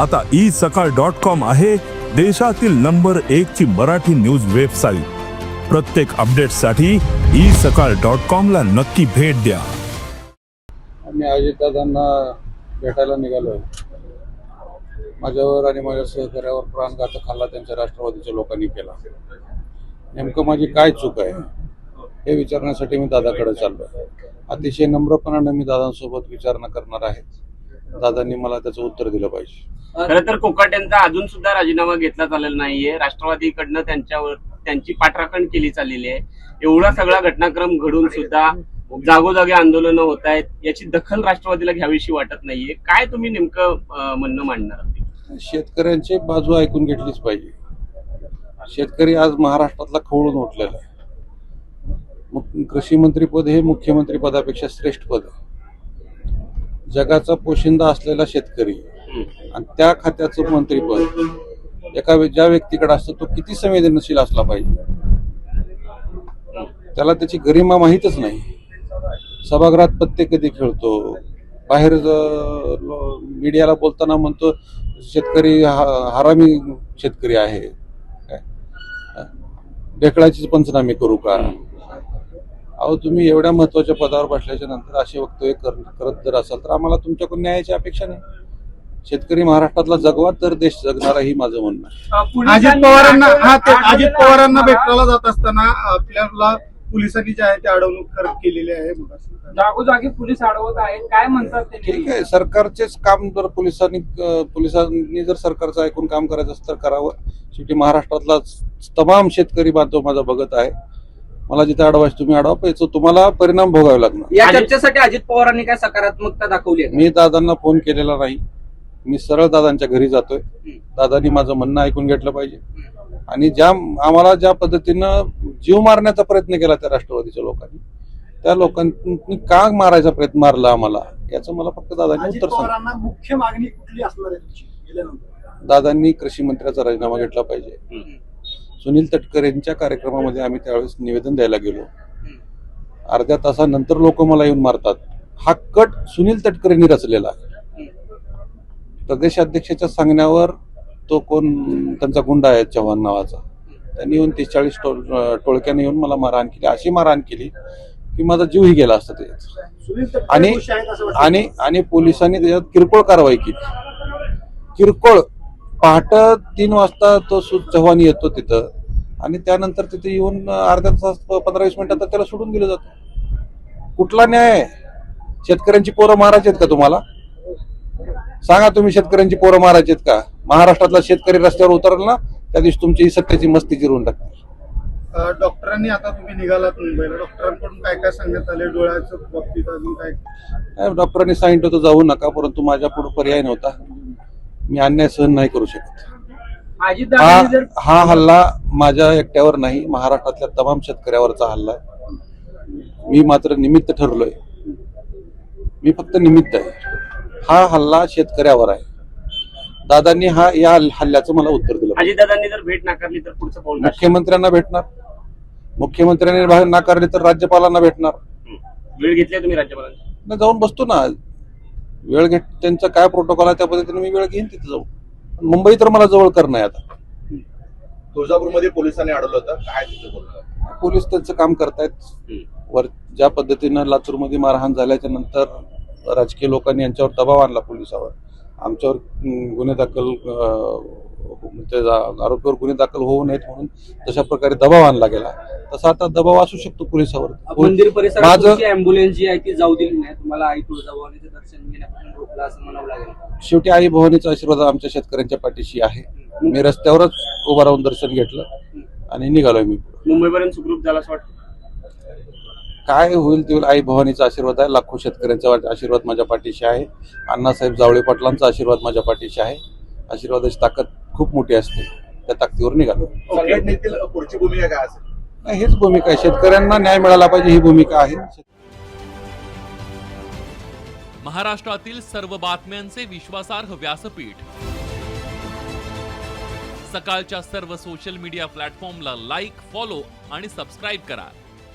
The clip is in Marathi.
आता ई सकाळ डॉट कॉम आहे देशातील नंबर एक ची मराठी न्यूज वेबसाईट. प्रत्येक अपडेटसाठी ई सकाळ डॉट कॉम ला नक्की भेट द्या. आम्ही अजितदादांना भेटायला निघालो माझ्यावर आणि माझ्या सहकार्यावर प्राणघातक हल्ला त्यांच्या राष्ट्रवादीच्या लोकांनी केला. नेमकं माझी काय चूक आहे हे विचारण्यासाठी मी दादाकडे चाललो अतिशय नम्रपणाने मी दादांसोबत विचारणा करणार आहे. दादांनी मला त्याचं उत्तर दिलं पाहिजे. खरं तर कोकाट यांचा अजून सुद्धा राजीनामा घेतला चाललेला नाहीये. राष्ट्रवादीकडनं त्यांच्यावर त्यांची पाठराखण केली चाललेली आहे. एवढा सगळा घटनाक्रम घडून सुद्धा जागोजागी आंदोलनं होत आहेत. याची दखल राष्ट्रवादीला घ्यावीशी वाटत नाहीये. काय तुम्ही नेमकं म्हणणं मांडणार? शेतकऱ्यांची बाजू ऐकून घेतलीच पाहिजे. शेतकरी आज महाराष्ट्रातला खवळून उठलेला आहे. मग कृषी मंत्रीपद हे मुख्यमंत्री पदापेक्षा श्रेष्ठ पद जगाचा पोशिंदा असलेला शेतकरी आणि त्या खात्याचं मंत्रीपद एका ज्या व्यक्तीकडे असतं तो किती संवेदनशील असला पाहिजे. त्याला त्याची गरिमा माहीतच नाही. सभागृहात पत्ते कधी खेळतो? बाहेर मीडियाला बोलताना म्हणतो शेतकरी हा- हरामी शेतकरी आहे. काय? पंचनामे करू का? अहो तुम्ही एवढ्या महत्त्वाच्या पदावर बसल्याच्या नंतर असे वक्तव्य कर- करत जर असाल तर आम्हाला तुमच्याकडून न्यायाची अपेक्षा नाही. शेतकरी महाराष्ट्रातला जगवा तर देश जगणारा ही माझं म्हणणं आहे. अजित पवारांना हा ते अजित पवारांना भेटायला जात असताना आपल्याला पोलिसांनी जे आहे ते अडवणूक कर- केलेली आहे असं. जागोजागी पोलीस अडवत आहेत. काय म्हणतात ते ठीक आहे सरकारचेच काम जर पोलिसांनी अं, पोलिसांनी जर सरकारचं ऐकून काम करायचं असतं तर करावं. शेवटी महाराष्ट्रातला तमाम शेतकरी बांधव माझा बघत आहे. मला जिथे अडवायचं तुम्ही अडवा याचं तुम्हाला परिणाम भोगावे लागणार. या चर्चेसाठी अजित पवारांनी काय सकारात्मकता दाखवली आहे? मी दादांना फोन केलेला नाही. मी सरळ दादांच्या घरी जातोय. दादांनी माझं म्हणणं ऐकून घेतलं पाहिजे. आणि ज्या आम्हाला ज्या पद्धतीनं जीव मारण्याचा प्रयत्न केला त्या राष्ट्रवादीच्या लोकांनी त्या लोकांनी का मारायचा प्रयत्न मारला आम्हाला? याचं मला फक्त दादांनी उत्तर सांग. मुख्य मागणी कुठली असणार आहे दादांनी कृषी मंत्र्याचा राजीनामा घेतला पाहिजे. सुनील तटकरेंच्या कार्यक्रमामध्ये आम्ही त्यावेळेस निवेदन द्यायला गेलो. अर्ध्या तासानंतर लोक मला येऊन मारतात. हा कट सुनील तटकरेंनी रचलेला आहे. प्रदेशाध्यक्षाच्या सांगण्यावर तो कोण त्यांचा गुंडा आहे चव्हाण नावाचा. त्यांनी येऊन तीस चाळीस टोळ टोळक्याने येऊन मला मारहाण केली. अशी मारहाण केली की माझा जीवही गेला असता त्याच्यात. तटकरे आणि. आणि आणि पोलिसांनी त्याच्यात किरकोळ कारवाई केली. किरकोळ. पहाट तीन वाजता तो चव्हाण येतो तिथं आणि त्यानंतर तिथे येऊन अर्ध्या तास पंधरा वीस मिनिटात त्याला सोडून दिलं जातं. कुठला न्याय? शेतकऱ्यांची पोरं मारायची आहेत का तुम्हाला? सांगा तुम्ही शेतकऱ्यांची पोरं मारायची आहेत का? महाराष्ट्रातला शेतकरी रस्त्यावर उतरला ना त्या दिवशी तुमची ही सत्याची मस्ती जिरवून टाकतील अं, डॉक्टरांनी आता तुम्ही निघालात मुंबईला. डॉक्टरांकडून काय काय सांगण्यात आले? डोळ्याच्या बाबतीत अजून काय? काय डॉक्टरांनी सांगितलं होतं जाऊ नका परंतु माझ्या पुढे पर्याय नव्हता. मी अन्याय सहन नाही करू शकत. हा जर हा हल्ला माझ्या एकट्यावर नाही महाराष्ट्रातल्या तमाम शेतकऱ्यावरचा हल्ला आहे. मी मात्र निमित्त ठरलोय. मी फक्त निमित्त आहे. हा हल्ला शेतकऱ्यावर आहे. दादांनी हा या हल्ल्याचं मला उत्तर दिलं. अजितदादांनी जर भेट नाकारली तर पुढचं पाऊल काय? मुख्यमंत्र्यांना भेटणार. मुख्यमंत्र्यांनी बाहेर नाकारले तर राज्यपालांना भेटणार. वेळ घेतली तुम्ही राज्यपालांची? न जाऊन बसतो ना. वेळ घेत त्यांचा काय प्रोटोकॉल आहे त्या पद्धतीने मी वेळ घेईन तिथे जाऊन. मुंबई तर मला जवळ करणं आहे आता. तुळजापूरमध्ये पोलिसांनी अडवलं होतं. काय तिथं बोललं पोलीस त्यांचं काम करतायत. वर ज्या पद्धतीनं लातूरमध्ये मारहाण झाल्याच्यानंतर राजकीय लोकांनी यांच्यावर दबाव आणला पोलिसावर. आमच्यावर गुन्हे दाखल अं, ते जा- आरोपीवर गुन्हे दाखल होऊ नयेत म्हणून तशा प्रकारे दबाव आणला गेला. तसा आता दबाव असू शकतो पोलिसावर. मंदिर परिसरात अँब्युलन्स जी आहे ती जाऊ दिली नाही. तुम्हाला आई तुळजाभवानीचं दर्शन घेण्यापासून रोखलं असं म्हणावं लागेल. शेवटी आई भवानीचा आशीर्वाद आमच्या शेतकऱ्यांच्या पाठीशी आहे. मी रस्त्यावरच उभा राहून दर्शन घेतलं आणि निघालोय मी मुंबईपर्यंत सुखरूप झाला असं वाटतं? काय होईल ते होईल. आई भवानीचा आशीर्वाद आहे. लाखो शेतकऱ्यांचा आशीर्वाद माझ्या पाठीशी आहे. अण्णासाहेब जावळे पाटलांचा आशीर्वाद माझ्या पाठीशी आहे. आशीर्वादाची ताकद खूप मोठी असते. त्या ताकदीवर निघालो. संघटनेतील पुढची भूमिका काय असेल? नाही, हीच भूमिका आहे. शेतकऱ्यांना न्याय मिळाला पाहिजे ही भूमिका आहे. महाराष्ट्रातील सर्व बातम्यांचे विश्वासार्ह व्यासपीठ. सकाळच्या सर्व सोशल मीडिया प्लॅटफॉर्मला लाईक फॉलो आणि सबस्क्राईब करा.